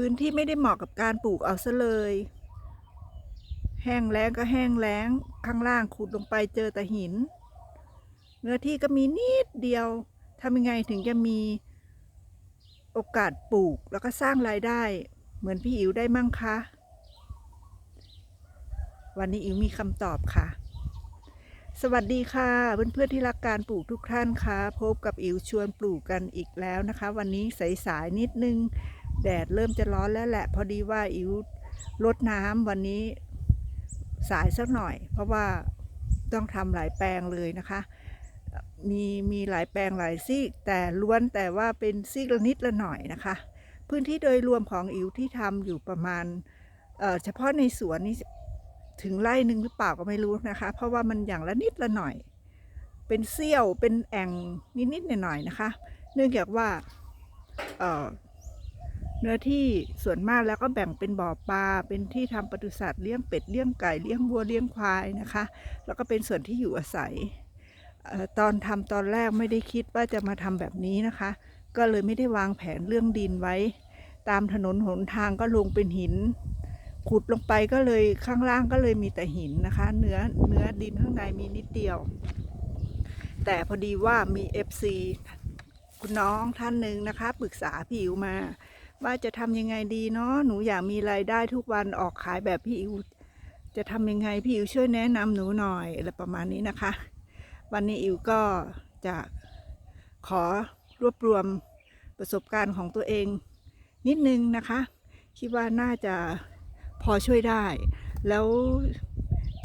พื้นที่ไม่ได้เหมาะกับการปลูกเอาซะเลย แห้งแล้งก็แห้งแล้ง ข้างล่างขุดลงไปเจอแต่หิน เนื้อที่ก็มีนิดเดียวทำยังไงถึงจะมีโอกาสปลูกแล้วก็สร้างรายได้ เหมือนพี่อิ๋วได้มั่งคะ วันนี้อิ๋วมีคำตอบค่ะ สวัสดีค่ะเพื่อนๆที่รักการปลูกทุกท่านค่ะพบกับอิ๋วชวนปลูกกันอีกแล้วนะคะ วันนี้สายๆนิดนึง แดดเริ่มจะร้อนแล้วแหละ พอดีว่าอิ๋วลดน้ำวันนี้สายสักหน่อย เพราะว่าต้องทำหลายแปลงเลยนะคะ มีมีหลายแปลงหลายซีก แต่ล้วนแต่ว่าเป็นซีกละนิดละหน่อยนะคะ พื้นที่โดยรวมของอิ๋วที่ทำอยู่ประมาณเเฉพาะในสวนนี่ถึงไร่หนึ่งหรือเปล่าก็ไม่รู้นะคะ เพราะว่ามันอย่างละนิดละหน่อย เป็นเสี้ยวเป็นแอ่งนิดๆหน่อยๆนะคะ เนื่องจากว่า นื้อที่ส่วนมากแล้วก็แบ่งเป็นบ่อปลา เป็นที่ทำปศุสัตว์เลี้ยงเป็ดเลี้ยงไก่เลี้ยงวัวเลี้ยงควายนะคะ แล้วก็เป็นส่วนที่อยู่อาศัยออตอนทำตอนแรกไม่ได้คิดว่าจะมาทำแบบนี้นะคะ ก็เลยไม่ได้วางแผนเรื่องดินไว้ ตามถนนหนทางก็ลงเป็นหิน ขุดลงไปก็เลยข้างล่างก็เลยมีแต่หินนะคะ เนื้อเนื้อดินข้างในมีนิดเดียว แต่พอดีว่ามี FC คุณน้องท่านหนึ่งนะคะปรึกษาพี่อิ๋วมา ว่าจะทำยังไงดีเนาะหนูอยากมีรายได้ทุกวันออกขายแบบพี่อิ๋วจะทำยังไงพี่อิ๋วช่วยแนะนำหนูหน่อยอะไรประมาณนี้นะคะ วันนี้อิ๋วก็จะขอรวบรวมประสบการณ์ของตัวเองนิดนึงนะคะ คิดว่าน่าจะพอช่วยได้ แล้ว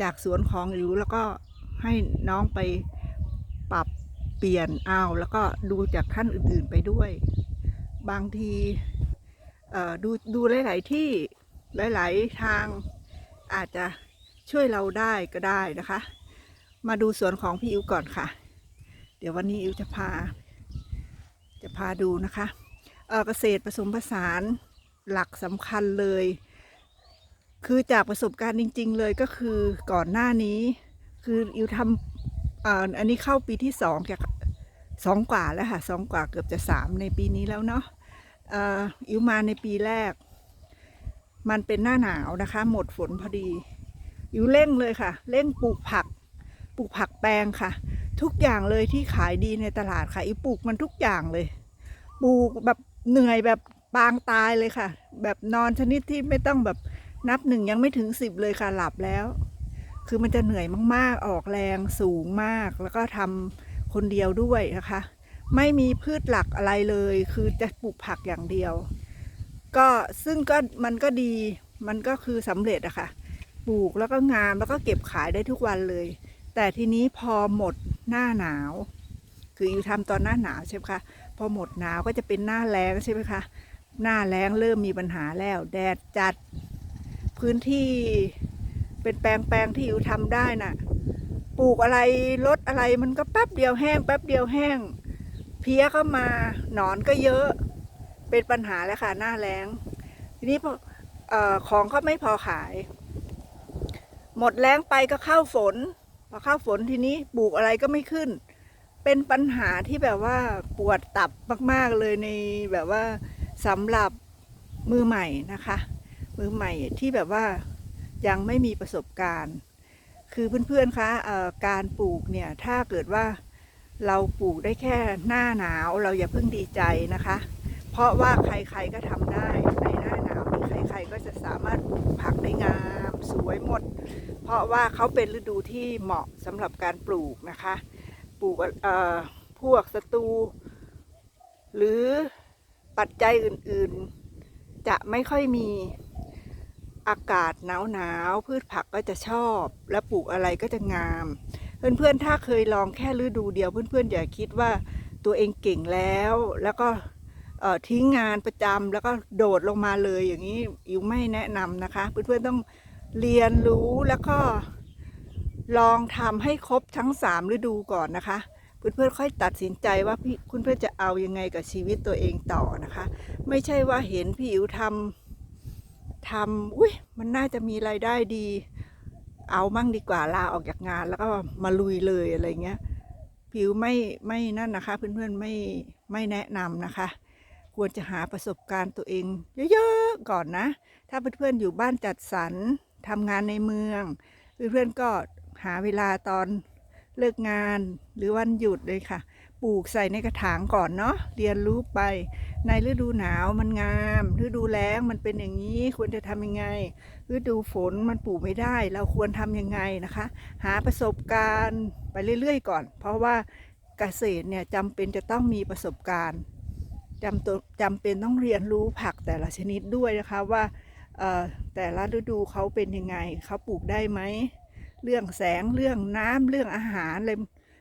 จากสวนของอิ๋วแล้วก็ให้น้องไปปรับเปลี่ยนเอาแล้วก็ดูจากท่านอื่นๆไปด้วย บางที ดูดูหลาย ๆ ที่หลาย ๆ ทางอาจจะช่วยเราได้ก็ได้นะคะ มาดูสวนของพี่อิวก่อนค่ะ เดี๋ยววันนี้อิวจะพา จะพาดูนะคะเกษตรผสมผสานหลักสำคัญเลย คือจากประสบการณ์จริง ๆ เลยก็คือก่อนหน้านี้ คืออิวทำอันนี้เข้าปีที่สองจากสองกว่าแล้วค่ะสองกว่าเกือบจะสามในปีนี้แล้วเนาะ อิวมาในปีแรก มันเป็นหน้าหนาวนะคะ หมดฝนพอดี อิวเร่งเลยค่ะ เร่งปลูกผัก ปลูกผักแปลงค่ะ ทุกอย่างเลยที่ขายดีในตลาดค่ะ อิวปลูกมันทุกอย่างเลย ปลูกแบบเหนื่อยแบบปางตายเลยค่ะ แบบนอนชนิดที่ไม่ต้องแบบนับหนึ่งยังไม่ถึงสิบเลยค่ะหลับแล้ว คือมันจะเหนื่อยมากๆ ออกแรงสูงมาก แล้วก็ทำคนเดียวด้วยนะคะ ไม่มีพืชหลักอะไรเลย คือจะปลูกผักอย่างเดียว ก็ซึ่งก็มันก็ดี มันก็คือสำเร็จอะค่ะ ปลูกแล้วก็งามแล้วก็เก็บขายได้ทุกวันเลย แต่ทีนี้พอหมดหน้าหนาว คืออยู่ทำตอนหน้าหนาวใช่ไหมคะ พอหมดหนาวก็จะเป็นหน้าแล้งใช่ไหมคะ หน้าแล้งเริ่มมีปัญหาแล้ว แดดจัด พื้นที่เป็นแปลงแปลงที่อยู่ทำได้น่ะ ปลูกอะไรลดอะไรมันก็แป๊บเดียวแห้ง แป๊บเดียวแห้ง เพี้ยก็มาหนอนก็เยอะเป็นปัญหาแล้วค่ะหน้าแล้งทีนี้ออของก็ไม่พอขาย หมดแล้งไปก็เข้าฝนพอเข้าฝนทีนี้ปลูกอะไรก็ไม่ขึ้น เป็นปัญหาที่แบบว่าปวดตับมาก ๆเลยในแบบว่าสำหรับมือใหม่นะคะ มือใหม่ที่แบบว่ายังไม่มีประสบการณ์ คือเพื่อนๆคะการปลูกเนี่ยถ้าเกิดว่า เราปลูกได้แค่หน้าหนาวเราอย่าเพิ่งดีใจนะคะ เพราะว่าใครๆก็ทำได้ในหน้าหนาวนี่ใครๆก็จะสามารถปลูกผักได้งามสวยหมด เพราะว่าเขาเป็นฤดูที่เหมาะสำหรับการปลูกนะคะ ปลูกพวกศัตรูหรือปัจจัยอื่นๆ จะไม่ค่อยมีอากาศหนาวๆพืชผักก็จะชอบ และปลูกอะไรก็จะงาม เพื่อนๆ ถ้าเคยลองแค่ฤดูเดียว เพื่อนๆ อย่าคิดว่าตัวเองเก่งแล้ว แล้วก็ทิ้งงานประจำแล้วก็โดดลงมาเลยอย่างนี้อิวไม่แนะนำนะคะ เพื่อนๆ ต้องเรียนรู้แล้วก็ลองทำให้ครบทั้งสามฤดูก่อนนะคะเพื่อนๆค่อยตัดสินใจว่าพี่คุณเพื่อนจะเอายังไงกับชีวิตตัวเองต่อนะคะ ไม่ใช่ว่าเห็นพี่อิ๋วทำทำอุ้ยมันน่าจะมีรายได้ดี เอามั่งดีกว่าลาออกจากงาน แล้วก็มาลุยเลยอะไรเงี้ย ผิวไม่ไม่นั่นนะคะ เพื่อนๆไม่ไม่แนะนำนะคะ ควรจะหาประสบการณ์ตัวเอง เยอะๆก่อนนะ ถ้าเพื่อนๆอยู่บ้านจัดสรรทำงานในเมือง เพื่อนๆก็หาเวลาตอนเลิกงานหรือวันหยุดเลยค่ะ ปลูกใส่ในกระถางก่อนเนาะเรียนรู้ไป ในฤดูหนาวมันงาม ฤดูแล้งมันเป็นอย่างนี้ควรจะทำยังไง ฤดูฝนมันปลูกไม่ได้ เราควรทำยังไงนะคะ หาประสบการณ์ไปเรื่อยๆก่อน เพราะว่าเกษตรเนี่ยจำเป็นจะต้องมีประสบการณ์จำตัวจำเป็นต้องเรียนรู้ผักแต่ละชนิดด้วยนะคะว่าแต่ละฤดูเขาเป็นยังไงเขาปลูกได้ไหม เรื่องแสงเรื่องน้ำเรื่องอาหารอะไร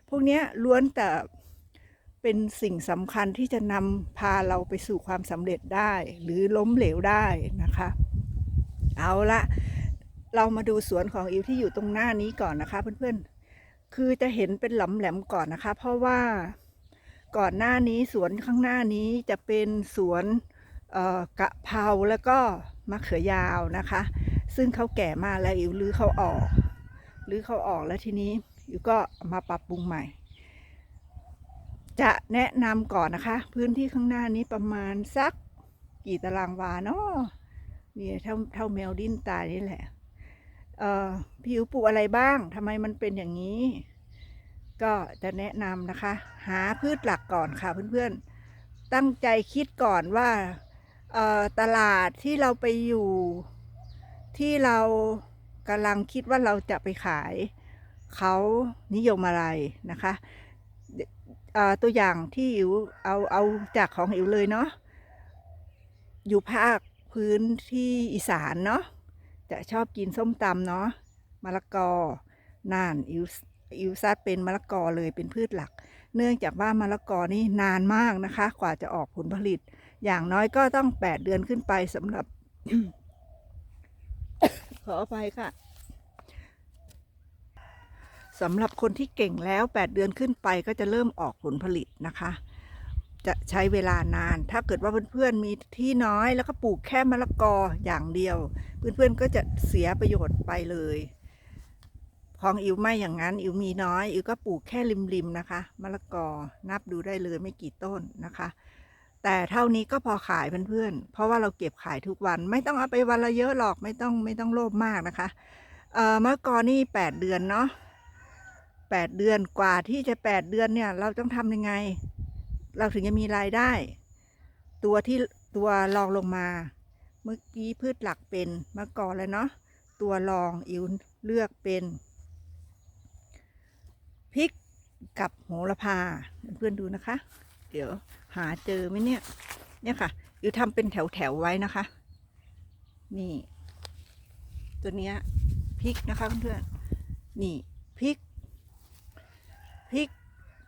พวกนี้ล้วนแต่ เป็นสิ่งสำคัญที่จะนำพาเราไปสู่ความสำเร็จได้ หรือล้มเหลวได้นะคะ เอาละเรามาดูสวนของอิวที่อยู่ตรงหน้านี้ก่อนนะคะ เพื่อนๆ คือจะเห็นเป็นหลำแหลมก่อนนะคะ เพราะว่าก่อนหน้านี้สวนข้างหน้านี้จะเป็นสวนกะเพราแล้วก็มะเขือยาวนะคะ ซึ่งเขาแก่มาแล้วอิวรื้อเขาออกรื้อเขาออกแล้วทีนี้อิวก็มาปรับปรุงใหม่ จะแนะนำก่อนนะคะ พื้นที่ข้างหน้านี้ประมาณสักกี่ตารางวาเนาะนี่เท่าเท่าแมวดิ้นตายนี่แหละเอ่อผิวปลูกอะไรบ้างทำไมมันเป็นอย่างนี้ ก็จะแนะนำนะคะ หาพืชหลักก่อนค่ะเพื่อนๆ ตั้งใจคิดก่อนว่าเอ่อตลาดที่เราไปอยู่ที่เรากำลังคิดว่าเราจะไปขาย เขานิยมอะไรนะคะ ตัวอย่างที่อิ๋วเอาเอาจากของอิ๋วเลยเนาะอยู่ภาคพื้นที่อีสานเนาะจะชอบกินส้มตำเนาะมะละกอน่านอิวอิวซัดเป็นมะละกอเลยเป็นพืชหลัก เนื่องจากว่ามะละกอนี่นานมากนะคะ กว่าจะออกผลผลิต อย่างน้อยก็ต้อง8เดือนขึ้นไปสำหรับ ขออภัยค่ะ สำหรับคนที่เก่งแล้ว 8 เดือนขึ้นไปก็จะเริ่มออกผลผลิตนะคะ จะใช้เวลานาน ถ้าเกิดว่าเพื่อนๆมีที่น้อยแล้วก็ปลูกแค่มะละกออย่างเดียว เพื่อนๆก็จะเสียประโยชน์ไปเลยของอิวไม่อย่างนั้น อิวมีน้อย อิวก็ปลูกแค่ริมๆนะคะมะละกอนับดูได้เลยไม่กี่ต้นนะคะ แต่เท่านี้ก็พอขายเพื่อนๆ เพราะว่าเราเก็บขายทุกวันไม่ต้องเอาไปวันละเยอะหรอกไม่ต้องไม่ต้องโลภมากนะคะเอ่อมะละกอนี่แปดเดือนเนาะ แปดเดือนกว่าที่จะแปดเดือนเนี่ย เราต้องทำยังไง เราถึงจะมีรายได้ ตัวที่ตัวรองลงมา เมื่อกี้พืชหลักเป็นมะกอแล้วเนาะตัวรองอิวเลือกเป็นพริกกับโหระพาเพื่อนดูนะคะ เดี๋ยวหาเจอไหมเนี่ย เนี่ยค่ะอิวทำเป็นแถวๆไว้นะคะ นี่ ตัวเนี้ยพริกนะคะเพื่อนๆนี่พริก พริก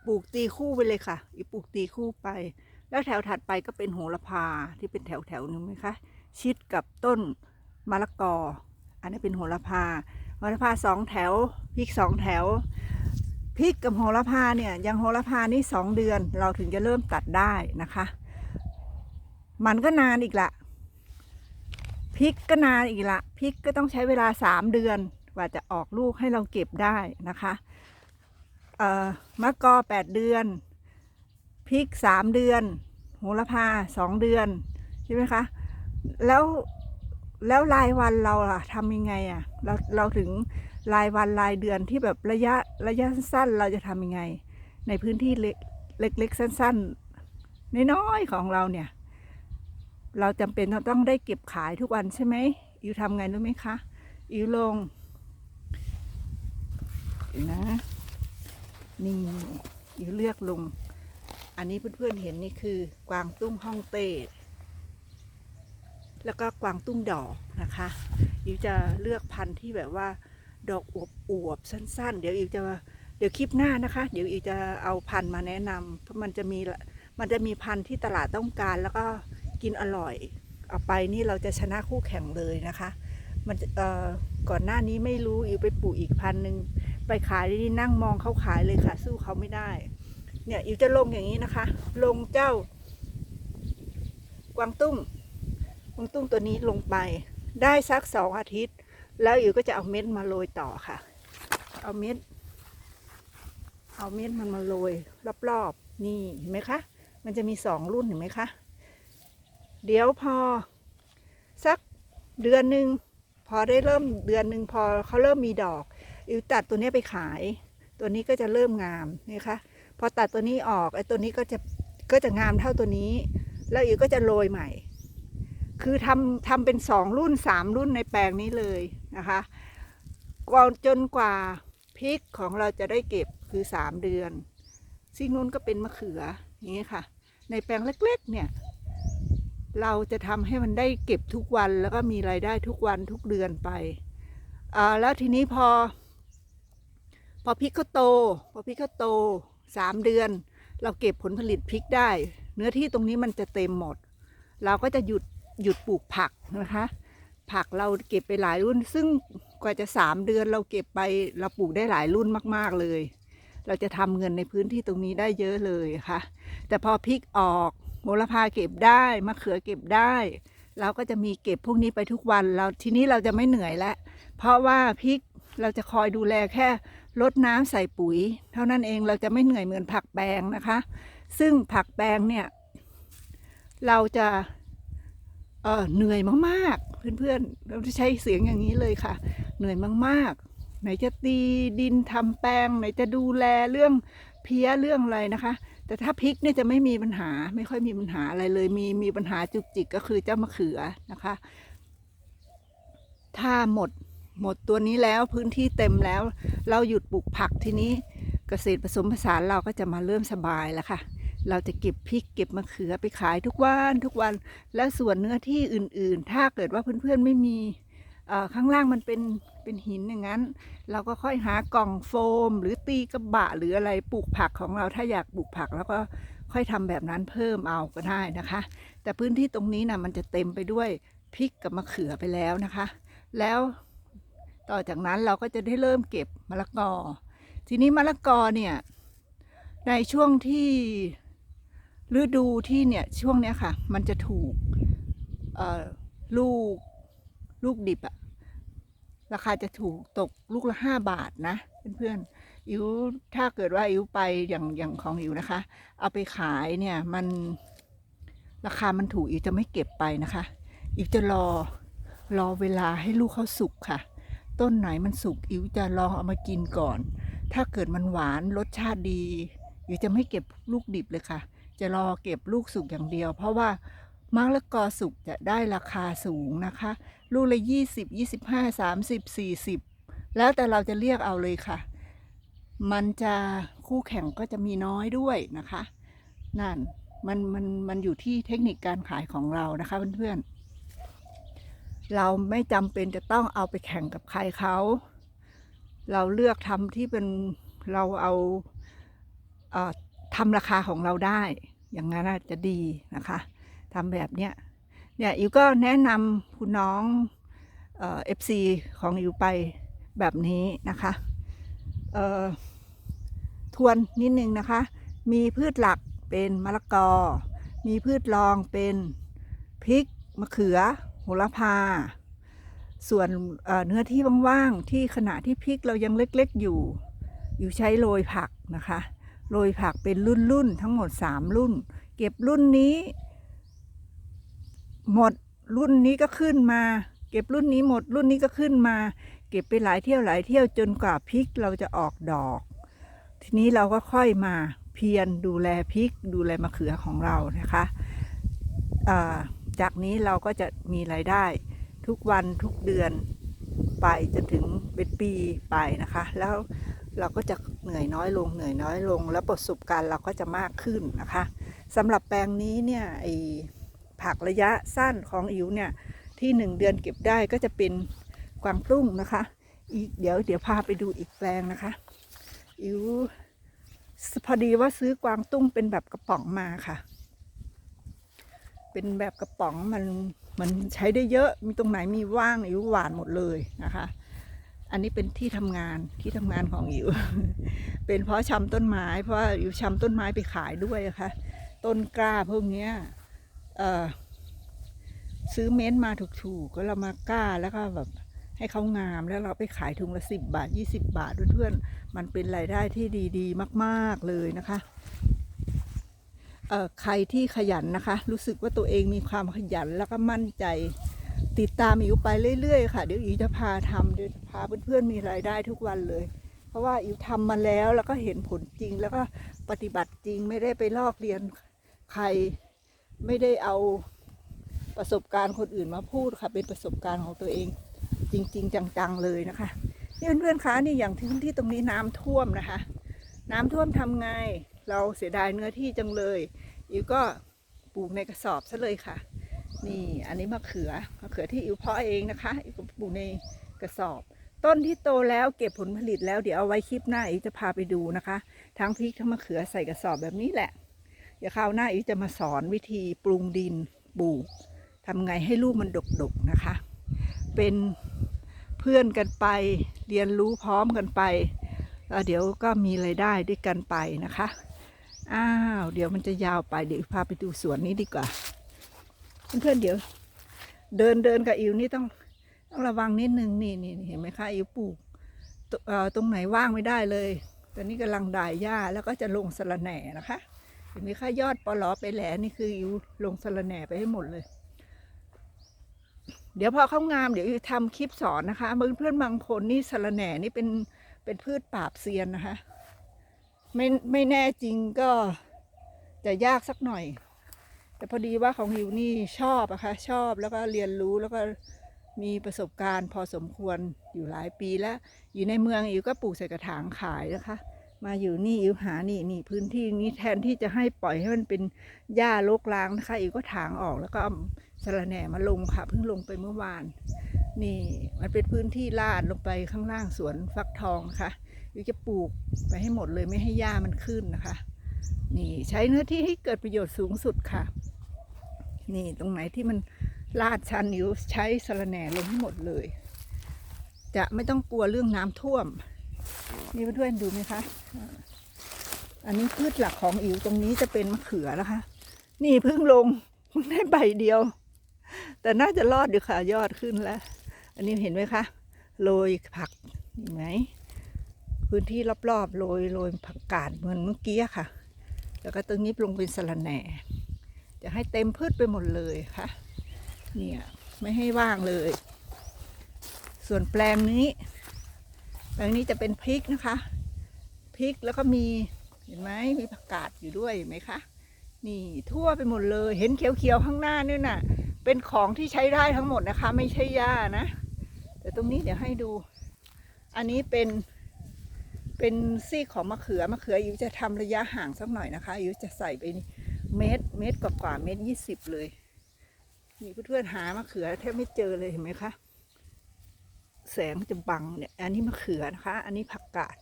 ปลูกตีคู่ไปเลยค่ะ อีปลูกตีคู่ไป แล้วแถวถัดไปก็เป็นโหระพาที่เป็นแถวแถวนึงไหมคะชิดกับต้นมะละกอ อันนี้เป็นโหระพาโหระพาสองแถวพริกสองแถวพริกกับโหระพาเนี่ยยังโหระพานี่สองเดือน เราถึงจะเริ่มตัดได้นะคะ มันก็นานอีกละพริกก็นานอีกละพริกก็ต้องใช้เวลาสามเดือนกว่าจะออกลูกให้เราเก็บได้นะคะ มะกอแปดเดือน พริกสามเดือน โหระพาสองเดือน ใช่ไหมคะ แล้วแล้วรายวันเราอะทำยังไงอะเราเราถึงรายวันรายเดือนที่แบบระยะระยะสั้นเราจะทำยังไง ในพื้นที่เล็กเล็กๆสั้นๆน้อยๆของเราเนี่ย เราจำเป็นต้องได้เก็บขายทุกวันใช่ไหมอิวทำไงรู้ไหมคะอิวลงนะ นี่อิวเลือกลง อันนี้เพื่อนๆเห็นนี่คือกวางตุ้งฮ่องเต้แล้วก็กวางตุ้งดอกนะคะอิวจะเลือกพันธุ์ที่แบบว่า ดอกอวบอวบๆสั้น ๆ เดี๋ยวอิวจะเดี๋ยวคลิปหน้านะคะ เดี๋ยวอิวจะเอาพันธุ์มาแนะนำเพราะมันจะมีมันจะมีพันธุ์ที่ตลาดต้องการ แล้วก็กินอร่อยเอาไปนี่เราจะชนะคู่แข่งเลยนะคะ มันก่อนหน้านี้ไม่รู้อิวไปปลูกอีกพันธุ์หนึ่ง ไปขายนี่นั่งมองเขาขายเลยค่ะ สู้เขาไม่ได้ เนี่ยอิวจะลงอย่างนี้นะคะ ลงเจ้ากวางตุ้งกวางตุ้งตัวนี้ลงไป ได้สักสองอาทิตย์ แล้วอิวก็จะเอาเม็ดมาโรยต่อค่ะ เอาเม็ด เอาเม็ดมันมาโรยรอบๆนี่เห็นไหมคะมันจะมีสองรุ่นเห็นไหมคะ เดี๋ยวพอ สักเดือนหนึ่งพอได้เริ่มเดือนหนึ่งพอเขาเริ่มมีดอก อิวตัดตัวนี้ไปขาย ตัวนี้ก็จะเริ่มงามนี่คะพอตัดตัวนี้ออกไอ้ตัวนี้ก็จะก็จะงามเท่าตัวนี้ แล้วอิวก็จะโรยใหม่ คือทำทำเป็นสองรุ่นสามรุ่นในแปลงนี้เลยนะคะกว่าจนกว่าพริกของเราจะได้เก็บคือสามเดือนซิ่งนู้นก็เป็นมะเขืออย่างนี้ค่ะ ในแปลงเล็กๆเนี่ยเราจะทำให้มันได้เก็บทุกวันแล้วก็มีรายได้ทุกวันทุกเดือนไปอ่าแล้วทีนี้พอ พอพริกเขาโต พอพริกเขาโตสามเดือน เราเก็บผลผลิตพริกได้ เนื้อที่ตรงนี้มันจะเต็มหมด เราก็จะหยุดหยุดปลูกผักนะคะ ผักเราเก็บไปหลายรุ่น ซึ่งกว่าจะสามเดือนเราเก็บไปเราปลูกได้หลายรุ่นมาก ๆเลย เราจะทำเงินในพื้นที่ตรงนี้ได้เยอะเลยค่ะ แต่พอพริกออกโหระพาเก็บได้มะเขือเก็บได้ เราก็จะมีเก็บพวกนี้ไปทุกวันเราทีนี้เราจะไม่เหนื่อยแล้วเพราะว่าพริก เราจะคอยดูแลแค่ลดน้ำใส่ปุ๋ย เท่านั้นเองเราจะไม่เหนื่อยเหมือนผักแปลงนะคะ ซึ่งผักแปลงเนี่ย เราจะเเหนื่อยมากๆ เพื่อนๆ เราจะใช้เสียงอย่างนี้เลยค่ะ เหนื่อยมากๆ ไหนจะตีดินทำแปลง ไหนจะดูแลเรื่องเพี้ยเรื่องอะไรนะคะ แต่ถ้าพริกเนี่ยจะไม่มีปัญหาไม่ค่อยมีปัญหาอะไรเลย มีมีปัญหาจุกจิกก็คือเจ้ามะเขือนะคะ ถ้าหมด หมดตัวนี้แล้วพื้นที่เต็มแล้ว เราหยุดปลูกผักทีนี้เกษตรผสมผสานเราก็จะมาเริ่มสบายแล้วค่ะ เราจะเก็บพริกเก็บมะเขือไปขายทุกวันทุกวัน และส่วนเนื้อที่อื่นๆ ถ้าเกิดว่าเพื่อนๆไม่มีข้างล่างมันเป็นเป็นหินอย่างนั้น เราก็ค่อยหากล่องโฟม หรือตีกระบะหรืออะไรปลูกผักของเราถ้าอยากปลูกผักแล้วก็ค่อยทำแบบนั้นเพิ่มเอาก็ได้นะคะ แต่พื้นที่ตรงนี้นะมันจะเต็มไปด้วยพริกกับมะเขือไปแล้วนะคะ แล้ว ต่อจากนั้นเราก็จะได้เริ่มเก็บมะละกอ ทีนี้มะละกอเนี่ยในช่วงที่ฤดูที่เนี่ยช่วงเนี้ยค่ะ มันจะถูกลูกลูกดิบอะราคาจะถูกตกลูกละห้าบาทนะ เพื่อนๆอิวถ้าเกิดว่าอิวไปอย่างอย่างของอิวนะคะ เอาไปขายเนี่ยมันราคามันถูกอิวจะไม่เก็บไปนะคะอิวจะรอรอเวลาให้ลูกเขาสุกค่ะ ต้นไหนมันสุกอิ๋วจะลองเอามากินก่อน ถ้าเกิดมันหวานรสชาติดีอิวจะไม่เก็บลูกดิบเลยค่ะ จะรอเก็บลูกสุกอย่างเดียว เพราะว่ามะละกอสุกจะได้ราคาสูงนะคะ ลูกละยี่สิบยี่สิบห้าสามสิบสี่สิบแล้วแต่เราจะเรียกเอาเลยค่ะ มันจะคู่แข่งก็จะมีน้อยด้วยนะคะ นั่นมันมันมันอยู่ที่เทคนิคการขายของเรานะคะเพื่อนๆ เราไม่จำเป็นจะต้องเอาไปแข่งกับใครเขา เราเลือกทำที่เป็นเราเอาเออทำราคาของเราได้ อย่างนั้นน่าจะดีนะคะทำแบบเนี้ยเนี่ยอิวก็แนะนำคุณน้องเอ่อฟซีของอิวไปแบบนี้นะคะเอ่อทวนนิดนึงนะคะ มีพืชหลักเป็นมะละกอ มีพืชรองเป็นพริกมะเขือ โหระพา ส่วนเอ่อเนื้อที่ว่างๆที่ขณะที่พริกเรายังเล็กๆอยู่ อยู่ใช้โรยผักนะคะ โรยผักเป็นรุ่นๆทั้งหมด 3 รุ่น เก็บรุ่นนี้ หมดรุ่นนี้ก็ขึ้นมา เก็บรุ่นนี้หมดรุ่นนี้ก็ขึ้นมา เก็บไปหลายเที่ยวหลายเที่ยวจนกว่าพริกเราจะออกดอก ทีนี้เราก็ค่อยมาเพียรดูแลพริกดูแลมะเขือของเรานะคะอ่า จากนี้เราก็จะมีรายได้ทุกวันทุกเดือนไปจนถึงเป็นปีไปนะคะ แล้วเราก็จะเหนื่อยน้อยลงเหนื่อยน้อยลง แล้วประสบการณ์เราก็จะมากขึ้นนะคะสำหรับแปลงนี้เนี่ยไอผักระยะสั้นของอิ๋วเนี่ยที่หนึ่งเดือนเก็บได้ก็จะเป็นกวางตุ้งนะคะ อีกเดี๋ยวเดี๋ยวพาไปดูอีกแปลงนะคะ อิ๋วพอดีว่าซื้อกวางตุ้งเป็นแบบกระป๋องมาค่ะ เป็นแบบกระป๋องมันมันใช้ได้เยอะมีตรงไหนมีว่างอิ๋วหวานหมดเลยนะคะ อันนี้เป็นที่ทำงานที่ทำงานของอิ๋วเป็นเพราะชำต้นไม้เพราะอิ๋วชำต้นไม้ไปขายด้วยะค่ะต้นกล้าพวกเนี้ยเออซื้อเม้นท์มาถูกๆก็เรามากล้าแล้วก็แบบให้เขางามแล้วเราไปขายถุงละสิบบาทยี่สิบบาทเพื่อนๆมันเป็นรายได้ที่ดีๆ มาก ๆเลยนะคะ ใครที่ขยันนะคะ รู้สึกว่าตัวเองมีความขยันแล้วก็มั่นใจ ติดตามอิ๋วไปเรื่อยๆค่ะ เดี๋ยวอิ๋วจะพาทำเดี๋ยวพาเพื่อนๆมีรายได้ทุกวันเลย เพราะว่าอิ๋วทำมาแล้วแล้วก็เห็นผลจริง แล้วก็ปฏิบัติจริงไม่ได้ไปลอกเรียนใครไม่ได้เอาประสบการณ์คนอื่นมาพูดค่ะ เป็นประสบการณ์ของตัวเองจริง ๆ จังๆเลยนะคะนี่เพื่อนๆคะนี่อย่างที่พื้นที่ตรงนี้น้ำท่วมนะคะ น้ำท่วมทำไง เราเสียดายเนื้อที่จังเลย อิวก็ปลูกในกระสอบซะเลยค่ะ นี่อันนี้มะเขือมะเขือที่อิวเพาะเองนะคะ อิวก็ปลูกในกระสอบ ต้นที่โตแล้วเก็บผลผลิตแล้วเดี๋ยวเอาไว้คลิปหน้าอิวจะพาไปดูนะคะ ทั้งพริกทั้งมะเขือใส่กระสอบแบบนี้แหละ เดี๋ยวคราวหน้าอิวจะมาสอนวิธีปรุงดินปลูกทำไงให้ลูกมันดกๆนะคะ เป็นเพื่อนกันไปเรียนรู้พร้อมกันไปแล้วเดี๋ยวก็มีรายได้ด้วยกันไปนะคะ อ้าว เดี๋ยวมันจะยาวไปเดี๋ยวพาไปดูสวนนี้ดีกว่า เพื่อนๆเดี๋ยว เดินเดินกับอิวนี่ต้องต้องระวังนิดนึงนี่นี่เห็นไหมคะอิวปลูกตตรงไหนว่างไม่ได้เลยตอนนี้กำลังด่ายหญ้าแล้วก็จะลงสะระแหน่นะคะเห็นไหมคะยอดปลอไปแหลนี่คืออิวลงสะระแหน่ไปให้หมดเลย เดี๋ยวพอเข้างามเดี๋ยวอิวทำคลิปสอนนะคะเพื่อนๆบางคนนี่สะระแหน่นี่เป็นเป็นพืชปราบเซียนนะคะ ไม่ไม่แน่จริงก็จะยากสักหน่อย แต่พอดีว่าของฮิวนี่ชอบอะคะชอบแล้วก็เรียนรู้แล้วก็มีประสบการณ์พอสมควรอยู่หลายปีแล้ว อยู่ในเมืองอิวก็ปลูกใส่กระถางขายนะคะ มาอยู่นี่อิวหานี่นี่พื้นที่นี้แทนที่จะให้ปล่อยให้มันเป็นหญ้ารกร้างนะคะอิวก็ถางออกแล้วก็สะระแหน่มาลงค่ะเพิ่งลงไปเมื่อวาน นี่มันเป็นพื้นที่ลาดลงไปข้างล่างสวนฟักทองนะคะ อิวจะปลูกไปให้หมดเลยไม่ให้หญ้ามันขึ้นนะคะ นี่ใช้เนื้อที่ให้เกิดประโยชน์สูงสุดค่ะ นี่ตรงไหนที่มันลาดชันอิวใช้สระแหน่ลงให้หมดเลย จะไม่ต้องกลัวเรื่องน้ำท่วม นี่เพื่อนๆดูไหมคะ อันนี้พืชหลักของอิ๋วตรงนี้จะเป็นมะเขือนะคะ นี่เพิ่งลงเพิ่งได้ใบเดียว แต่น่าจะรอดอยู่ค่ะยอดขึ้นแล้ว อันนี้เห็นไหมคะโรยผักเห็นไหม พื้นที่รอบๆโรยโรยผักกาดเหมือนเมื่อกี้ค่ะ แล้วก็ตรงนี้ลงเป็นสะระแหน่ จะให้เต็มพืชไปหมดเลยค่ะ เนี่ยไม่ให้ว่างเลย ส่วนแปลงนี้แปลงนี้จะเป็นพริกนะคะ พริกแล้วก็มีเห็นไหมมีผักกาดอยู่ด้วยเห็นไหมคะนี่ทั่วไปหมดเลย เห็นเขียวๆข้างหน้านี่น่ะ เป็นของที่ใช้ได้ทั้งหมดนะคะ ไม่ใช่หญ้านะ แต่ตรงนี้เดี๋ยวให้ดู อันนี้เป็น เป็นซีกของมะเขือมะเขืออิวจะทำระยะห่างสักหน่อยนะคะอิวจะใส่ไปเม็ดเม็ดกว่าๆเม็ดยี่สิบเลยนี่เพื่อนๆหามะเขือแทบไม่เจอเลยเห็นไหมคะแสงจะบังเนี่ย อันนี้มะเขือนะคะ อันนี้ผักกาด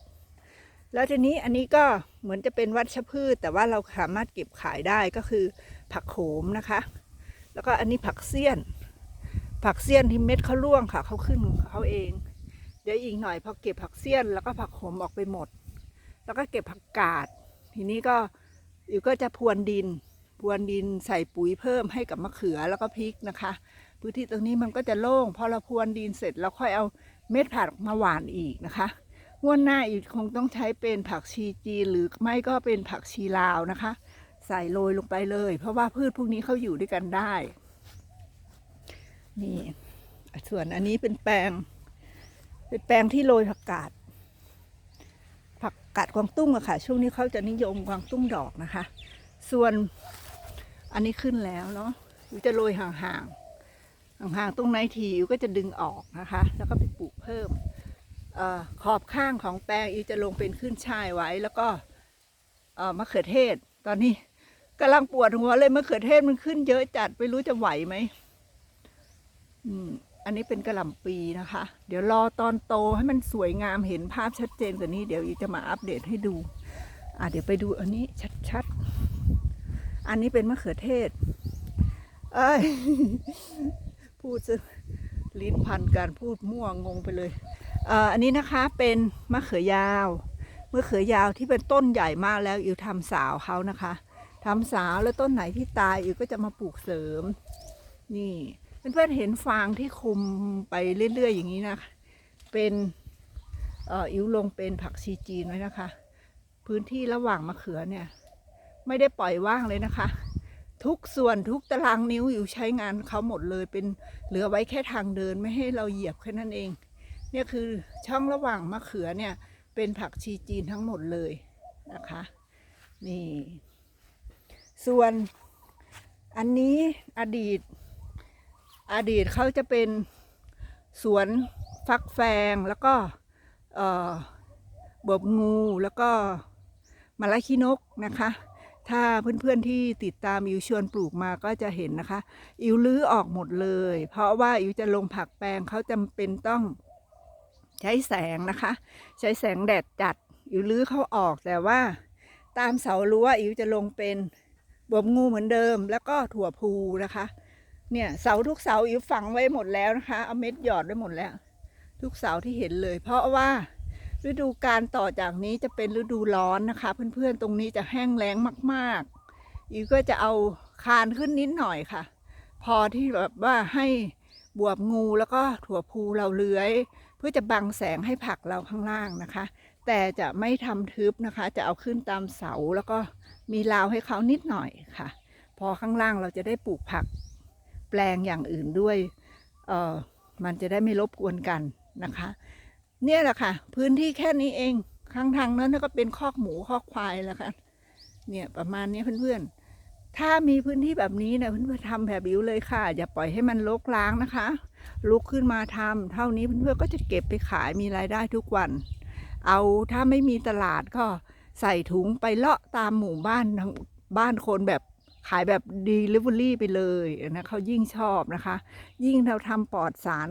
แล้วทีนี้อันนี้ก็เหมือนจะเป็นวัชพืช แต่ว่าเราสามารถเก็บขายได้ก็คือ ผักโขมนะคะ แล้วก็อันนี้ผักเสี้ยน ผักเสี้ยนที่เม็ดเขาร่วงค่ะเขาขึ้นของเขาเอง เดี๋ยวอีกหน่อยพอเก็บผักเสี้ยนแล้วก็ผักโขมออกไปหมด แล้วก็เก็บผักกาด ทีนี้ก็อยู่ก็จะพรวนดินพรวนดินใส่ปุ๋ยเพิ่มให้กับมะเขือแล้วก็พริกนะคะ พื้นที่ตรงนี้มันก็จะโล่งพอเราพรวนดินเสร็จแล้วค่อยเอาเม็ดผักมาหว่านอีกนะคะงวดหน้าอีกคงต้องใช้เป็นผักชีจีนหรือไม่ก็เป็นผักชีลาวนะคะ ใส่โรยลงไปเลย เพราะว่าพืชพวกนี้เขาอยู่ด้วยกันได้ นี่ ส่วนอันนี้เป็นแปลง เป็นแปลงที่โรยผักกาด ผักกาดกวางตุ้งอะค่ะ ช่วงนี้เขาจะนิยมกวางตุ้งดอกนะคะ ส่วนอันนี้ขึ้นแล้วเนาะอยู่จะโรยห่างๆ ห่างๆ ตรงไหนทีอิวก็จะดึงออกนะคะ แล้วก็ไปปลูกเพิ่มอขอบข้างของแปลงอิวจะลงเป็นขึ้นช่ายไว้ แล้วก็มะเขือเทศ ตอนนี้กำลังปวดหัวเลยมะเขือเทศมันขึ้นเยอะจัดไม่รู้จะไหวไหมอืม อันนี้เป็นกระหล่ำปีนะคะ เดี๋ยวรอตอนโตให้มันสวยงามเห็นภาพชัดเจนกว่านี้ เดี๋ยวอีจะมาอัปเดตให้ดู อะเดี๋ยวไปดูอันนี้ชัดๆ อันนี้เป็นมะเขือเทศ เอ้ย พูดซะลิ้นพันการพูดมั่วงงไปเลยเอ่ออันนี้นะคะเป็นมะเขือยาวมะเขือยาวที่เป็นต้นใหญ่มากแล้วอิวทำสาวเขานะคะทำสาวแล้วต้นไหนที่ตายอิวก็จะมาปลูกเสริม นี่ เพื่อนๆเห็นฟางที่คุมไปเรื่อย ๆ อย่างนี้นะ เป็นอิ๋วลงเป็นผักชีจีนไว้นะคะ พื้นที่ระหว่างมะเขือเนี่ย ไม่ได้ปล่อยว่างเลยนะคะ ทุกส่วนทุกตารางนิ้วอยู่ใช้งานเขาหมดเลยเป็นเหลือไว้แค่ทางเดินไม่ให้เราเหยียบแค่นั้นเอง เนี่ยคือช่องระหว่างมะเขือเนี่ย เป็นผักชีจีนทั้งหมดเลยนะคะ นี่ ส่วนอันนี้อดีต อดีตเขาจะเป็นสวนฟักแฟงแล้วก็เอ่อบบงูแล้วก็มะละขี้นกนะคะ ถ้าเพื่อนๆที่ติดตามอิวชวนปลูกมาก็จะเห็นนะคะ อิวลื้อออกหมดเลย เพราะว่าอิวจะลงผักแปลงเขาจำเป็นต้องใช้แสงนะคะ ใช้แสงแดดจัด อิวลื้อเขาออกแต่ว่า ตามเสารั้วอิวจะลงเป็นบวบงูเหมือนเดิม แล้วก็ถั่วพูนะคะ เนี่ยเสาทุกเสาอิวฝังไว้หมดแล้วนะคะเอาเม็ดหยอดไว้หมดแล้ว ทุกเสาที่เห็นเลย เพราะว่าฤดูการต่อจากนี้จะเป็นฤดูร้อนนะคะ เพื่อนๆตรงนี้จะแห้งแล้งมากๆอิวก็จะเอาคานขึ้นนิดหน่อยค่ะ พอที่แบบว่าให้บวบงูแล้วก็ถั่วพูเราเลื้อย เพื่อจะบังแสงให้ผักเราข้างล่างนะคะ แต่จะไม่ทำทึบนะคะ จะเอาขึ้นตามเสาแล้วก็มีราวให้เขานิดหน่อยค่ะ พอข้างล่างเราจะได้ปลูกผัก แปลงอย่างอื่นด้วยเออมันจะได้ไม่รบกวนกันนะคะ เนี่ยแหละค่ะ พื้นที่แค่นี้เองข้างทางนั้นก็เป็นคอกหมูคอกควายแล้วค่ะเนี่ยประมาณนี้เพื่อนๆ ถ้ามีพื้นที่แบบนี้นะเพื่อนๆทำแบบอิวเลยค่ะ อย่าปล่อยให้มันรกร้างนะคะ ลุกขึ้นมาทำเท่านี้เพื่อนๆก็จะเก็บไปขายมีรายได้ทุกวัน เอาถ้าไม่มีตลาดก็ใส่ถุงไปเลาะตามหมู่บ้านบ้านคนแบบ ขายแบบดีลิเวอรี่ไปเลยนะเขายิ่งชอบนะคะ ยิ่งเราทำปลอดสาร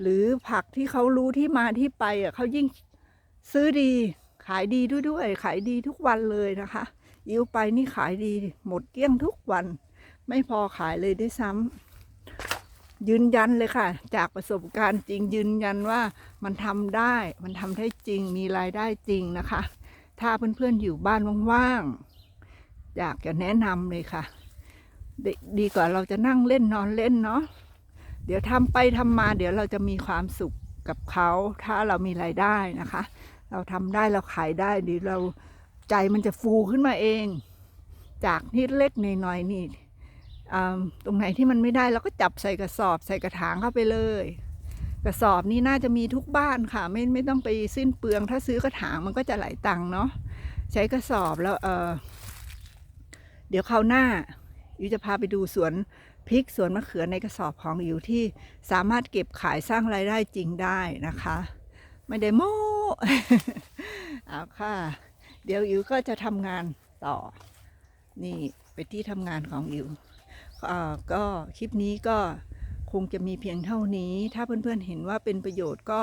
หรือผักที่เขารู้ที่มาที่ไปอะเขายิ่งซื้อดีขายดีด้วยด้วย ขายดีทุกวันเลยนะคะยิวไปนี่ขายดีหมดเกลี้ยงทุกวัน ไม่พอขายเลยด้วยซ้ำยืนยันเลยค่ะ จากประสบการณ์จริงยืนยันว่ามันทำได้มันทำได้จริงมีรายได้จริงนะคะ ถ้าเพื่อนๆอยู่บ้านว่างๆ อยากจะแนะนำเลยค่ะดดีกว่าเราจะนั่งเล่นนอนเล่นเนาะเดี๋ยวทำไปทำมา เดี๋ยวเราจะมีความสุขกับเขาถ้าเรามีรายได้นะคะ เราทำได้เราขายได้ดีเราใจมันจะฟูขึ้นมาเอง จากนิดเล็กหน่อยๆนี่ตรงไหนที่มันไม่ได้เราก็จับใส่กระสอบใส่กระถางเข้าไปเลย กระสอบนี่น่าจะมีทุกบ้านค่ะ ไม่ไม่ต้องไปสิ้นเปลือง ถ้าซื้อกระถางมันก็จะหลายตังค์เนาะใช้กระสอบแล้วเออ เดี๋ยวคราวหน้ายูจะพาไปดูสวนพริกสวนมะเขือในกระสอบของอิวที่สามารถเก็บขายสร้างรายได้จริงได้นะคะ ไม่ได้โม้เอาค่ะ เดี๋ยวอิวก็จะทำงานต่อ นี่เป็นที่ทำงานของอิวอก็คลิปนี้ก็คงจะมีเพียงเท่านี้ ถ้าเพื่อนๆเห็นว่าเป็นประโยชน์ก็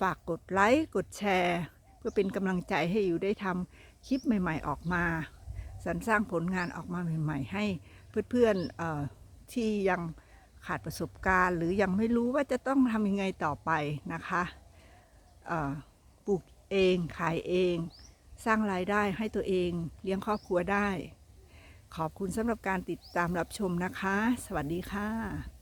ฝากกดไลค์ กดแชร์ เพื่อเป็นกำลังใจให้อิวได้ทำคลิปใหม่ ๆ ออกมา สรรสร้างผลงานออกมาใหม่ ๆ ให้เพื่อนๆที่ยังขาดประสบการณ์ หรือยังไม่รู้ว่าจะต้องทำยังไงต่อไปนะคะปลูกเองขายเอง สร้างรายได้ให้ตัวเองเลี้ยงครอบครัวได้ ขอบคุณสำหรับการติดตามรับชมนะคะ สวัสดีค่ะ